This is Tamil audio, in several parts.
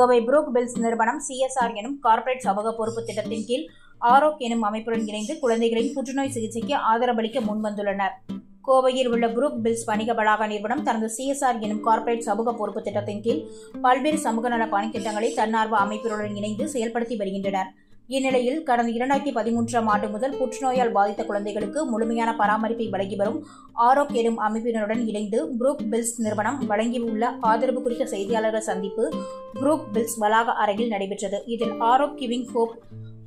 கோவை புரூக் பில்ஸ் நிறுவனம் சிஎஸ்ஆர் எனும் கார்ப்பரேட் சமூக பொறுப்பு திட்டத்தின் கீழ் ஆரோக் எனும் அமைப்புடன் இணைந்து குழந்தைகளின் புற்றுநோய் சிகிச்சைக்கு ஆதரவளிக்க முன்வந்துள்ளனர். கோவையில் உள்ள புரூக் பில்ஸ் வணிக வளாக நிறுவனம் தனது சிஎஸ்ஆர் எனும் கார்ப்பரேட் சமூக பொறுப்பு திட்டத்தின் கீழ் பல்வேறு சமூக நல பணித்திட்டங்களை தன்னார்வ அமைப்புகளுடன் இணைந்து செயல்படுத்தி வருகின்றனர். இந்நிலையில் கடந்த இரண்டாயிரத்தி பதிமூன்றாம் ஆண்டு முதல் புற்றுநோயால் பாதித்த குழந்தைகளுக்கு முழுமையான பராமரிப்பை வழங்கி வரும் ஆரோக் எனும் அமைப்பினருடன் இணைந்து புரூக் பில்ஸ் நிறுவனம் வழங்கியுள்ள ஆதரவு குறித்த செய்தியாளர்கள் சந்திப்பு புரூக் பில்ஸ் வளாக அரங்கில் நடைபெற்றது. இதில் ஆரோக் கிவிங் ஹோப்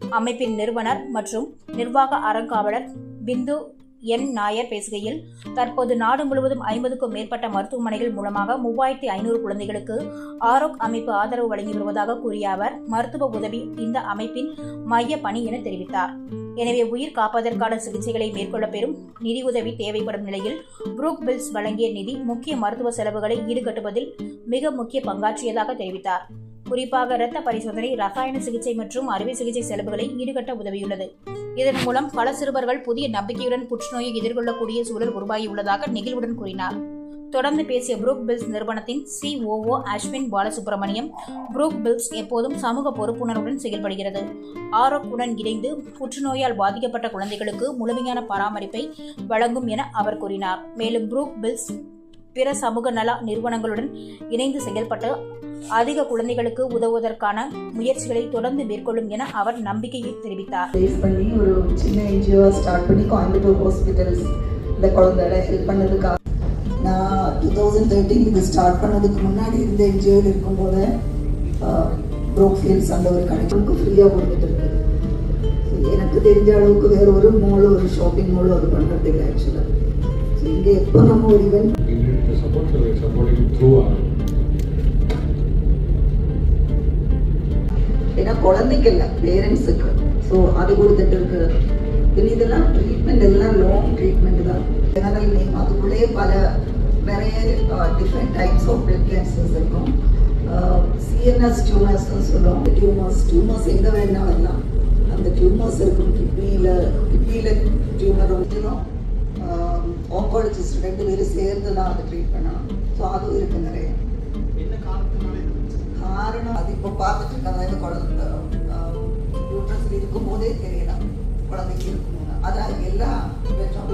அமைப்பின் நிறுவனர் மற்றும் நிர்வாக அறங்காவலர் பிந்து என் நாயர் பேசுகையில் தற்போது நாடு முழுவதும் ஐம்பதுக்கும் மேற்பட்ட மருத்துவமனைகள் மூலமாக மூவாயிரத்தி ஐநூறு குழந்தைகளுக்கு ஆரோக் அமைப்பு ஆதரவு வழங்கி வருவதாக கூறிய அவர் மருத்துவ உதவி இந்த அமைப்பின் மைய பணி என தெரிவித்தார். எனவே உயிர் காப்பதற்கான சிகிச்சைகளை மேற்கொள்ள பெறும் நிதியுதவி தேவைப்படும் நிலையில் புரூக் பில்ஸ் வழங்கிய நிதி முக்கிய மருத்துவ செலவுகளை ஈடுகட்டுவதில் மிக முக்கிய பங்காற்றியதாக தெரிவித்தார். குறிப்பாக இரத்த பரிசோதனை ரசாயன சிகிச்சை மற்றும் அறுவை சிகிச்சை செலவுகளை ஈடுகட்ட உதவியுள்ளது. இதன் மூலம் பல சிறுவர்கள் புதிய நம்பிக்கையுடன் புற்றுநோயை எதிர்கொள்ளக்கூடிய சூழல் உருவாகியுள்ளதாக நெகிழ்வுடன் கூறினார். தொடர்ந்து பேசிய புரூக் பில்ஸ் நிறுவனத்தின் COO Ashwin Balasubramaniam Brook bills எப்போதும் சமூக பொறுப்புணர்வுடன் செயல்படுகிறது. ஆரோக்குடன் இணைந்து புற்றுநோயால் பாதிக்கப்பட்ட குழந்தைகளுக்கு முழுமையான பராமரிப்பை வழங்கும் என அவர் கூறினார். மேலும் புரூக் பில்ஸ் பிற சமூக நல நிறுவனங்களுடன் இணைந்து செயல்பட்டு அதிக குழந்தைகளுக்கு உதவுவதற்கான முயற்சிகளை தொடர்ந்து மேற்கொள்ளும் என அவர் நம்பிக்கையை தெரிவித்தார். பண்ணி ஒரு சின்ன என்ஜிஓ ஸ்டார்ட் பண்ணி கோயம்புத்தூர் ஹாஸ்பிட்டல்ஸ் இந்த குழந்தைகளை ஹெல்ப் பண்ணதுக்காக. நான் டூ தௌசண்ட் தேர்ட்டீன் இது ஸ்டார்ட் பண்ணதுக்கு முன்னாடி இருந்த என்ஜிஓவில் இருக்கும்போது ப்ரோக்ஃபீல்ஸ் அந்த ஒரு கணக்கு ஃப்ரீயாக கொடுத்துட்டு இருக்குது எனக்கு தெரிஞ்ச அளவுக்கு வேற ஒரு மால் ஒரு ஷாப்பிங் மால் அது பண்ணுறது இல்லை ஆக்சுவலாக இங்கே எப்போ நம்ம ஒரு our ஏன்னா குழந்தைக்கு இல்லை பேரண்ட்ஸுக்கு ஸோ அது கொடுத்துட்டு இருக்கு இதெல்லாம் ட்ரீட்மெண்ட் எல்லாம் லாங் ட்ரீட்மெண்ட் தான். ஜெனரல் நேம் அதுக்குள்ளேயே பல நிறைய different types of blood cancers இருக்கும். சிஎன்எஸ் டியூமர்ஸ்னு சொல்லுவோம். டியூமர்ஸ் டியூமர்ஸ் எங்கே வேணா வரலாம். அந்த டியூமர்ஸ் இருக்கும் கிட்னியில் கிட்னியில் டியூமர் வந்துடும் ஓங்காலஜிஸ்ட் ரெண்டு பேரும் சேர்ந்து தான் அதை ட்ரீட் பண்ணணும். ஸோ அதுவும் இருக்கு நிறைய. காரணம் அது இப்போ பார்த்துட்டு இருக்காங்க இந்த குழந்தை யூட்ரஸ் இருக்கும் போதே தெரியலாம் குழந்தைக்கு இருக்கும் அதான் எல்லா பெட்ரோம்